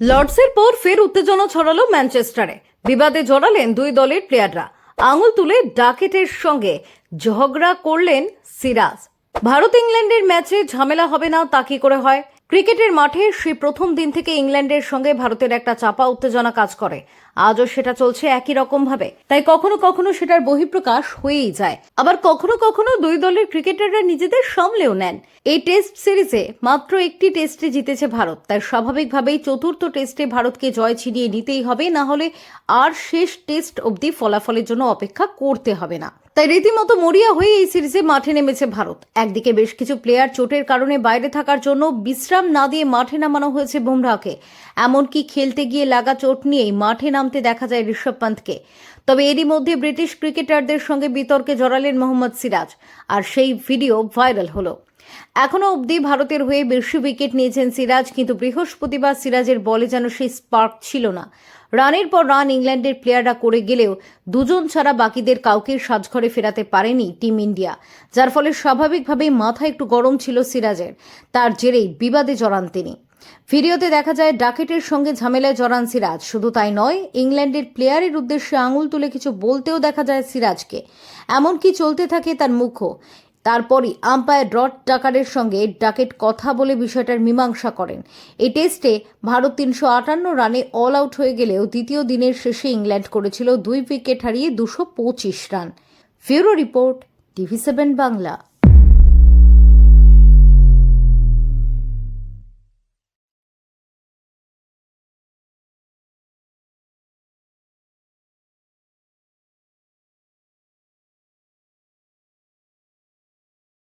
লর্ডসের পর ফের উত্তেজনা ছড়ালো ম্যানচেস্টারে। বিবাদে জড়ালেন দুই দলের প্লেয়াররা। আঙুল তুলে ডাকেটের সঙ্গে ঝগড়া করলেন সিরাজ। ভারত ইংল্যান্ডের ম্যাচে ঝামেলা হবে না তা কি করে হয়? ক্রিকেটের মাঠে সে প্রথম দিন থেকে ইংল্যান্ডের সঙ্গে ভারতের একটা চাপা উত্তেজনা কাজ করে। আজও সেটা চলছে একই রকম ভাবে। তাই কখনো কখনো সেটার বহিঃপ্রকাশ হয়েই যায়। আবার কখনো কখনো দুই দলের ক্রিকেটাররা নিজেদের সামলেও নেন। এই টেস্ট সিরিজে মাত্র একটি টেস্টে জিতেছে ভারত। তাই স্বাভাবিকভাবেই চতুর্থ টেস্টে ভারতকে জয় ছিনিয়ে নিতেই হবে। না হলে আর শেষ টেস্ট অবধি ফলাফলের জন্য অপেক্ষা করতে হবে না। তাই রীতিমতো মরিয়া হয়ে এই সিরিজে মাঠে নেমেছে ভারত। একদিকে বেশ কিছু প্লেয়ার চোটের কারণে বাইরে থাকার জন্য বিশ্রাম না দিয়ে মাঠে নামানো হয়েছে বুমরাহকে। এমনকি খেলতে গিয়ে লাগা চোট নিয়েই মাঠে নামতে দেখা যায় ঋষভ পান্তকে তবে এরই মধ্যে ব্রিটিশ ক্রিকেটারদের সঙ্গে বিতর্কে জড়ালেন মোহাম্মদ সিরাজ। আর সেই ভিডিও ভাইরাল হলো। এখনও অবধি ভারতের হয়ে বেশি উইকেট নিয়েছেন সিরাজ, কিন্তু বৃহস্পতিবার সিরাজের বলে যেন সেই স্পার্ক ছিল না। রানের পর রান ইংল্যান্ডের প্লেয়াররা করে গেলেও দুজন ছাড়া বাকিদের কাউকে সাজঘরে ফেরাতে পারেনি টিম ইন্ডিয়া যার ফলে স্বাভাবিকভাবেই মাথা একটু গরম ছিল সিরাজের। তার জেরেই বিবাদে জড়ান তিনি। ভিডিওতে দেখা যায়, ডাকেটের সঙ্গে ঝামেলায় জড়ান সিরাজ। শুধু তাই নয়, ইংল্যান্ডের প্লেয়ারের উদ্দেশ্যে আঙুল তুলে কিছু বলতেও দেখা যায় সিরাজকে। এমনকি চলতে থাকে তার মুখও। তারপরই আম্পায়ার রড ডাকারের সঙ্গে ডাকেট কথা বলে বিষয়টার মীমাংসা করেন। এ টেস্টে ভারত তিনশো আটান্ন রানে অল আউট হয়ে গেলেও দ্বিতীয় দিনের শেষে ইংল্যান্ড করেছিল দুই উইকেট হারিয়ে দুশো পঁচিশ run. ফিউরো report, TV seven Bangla.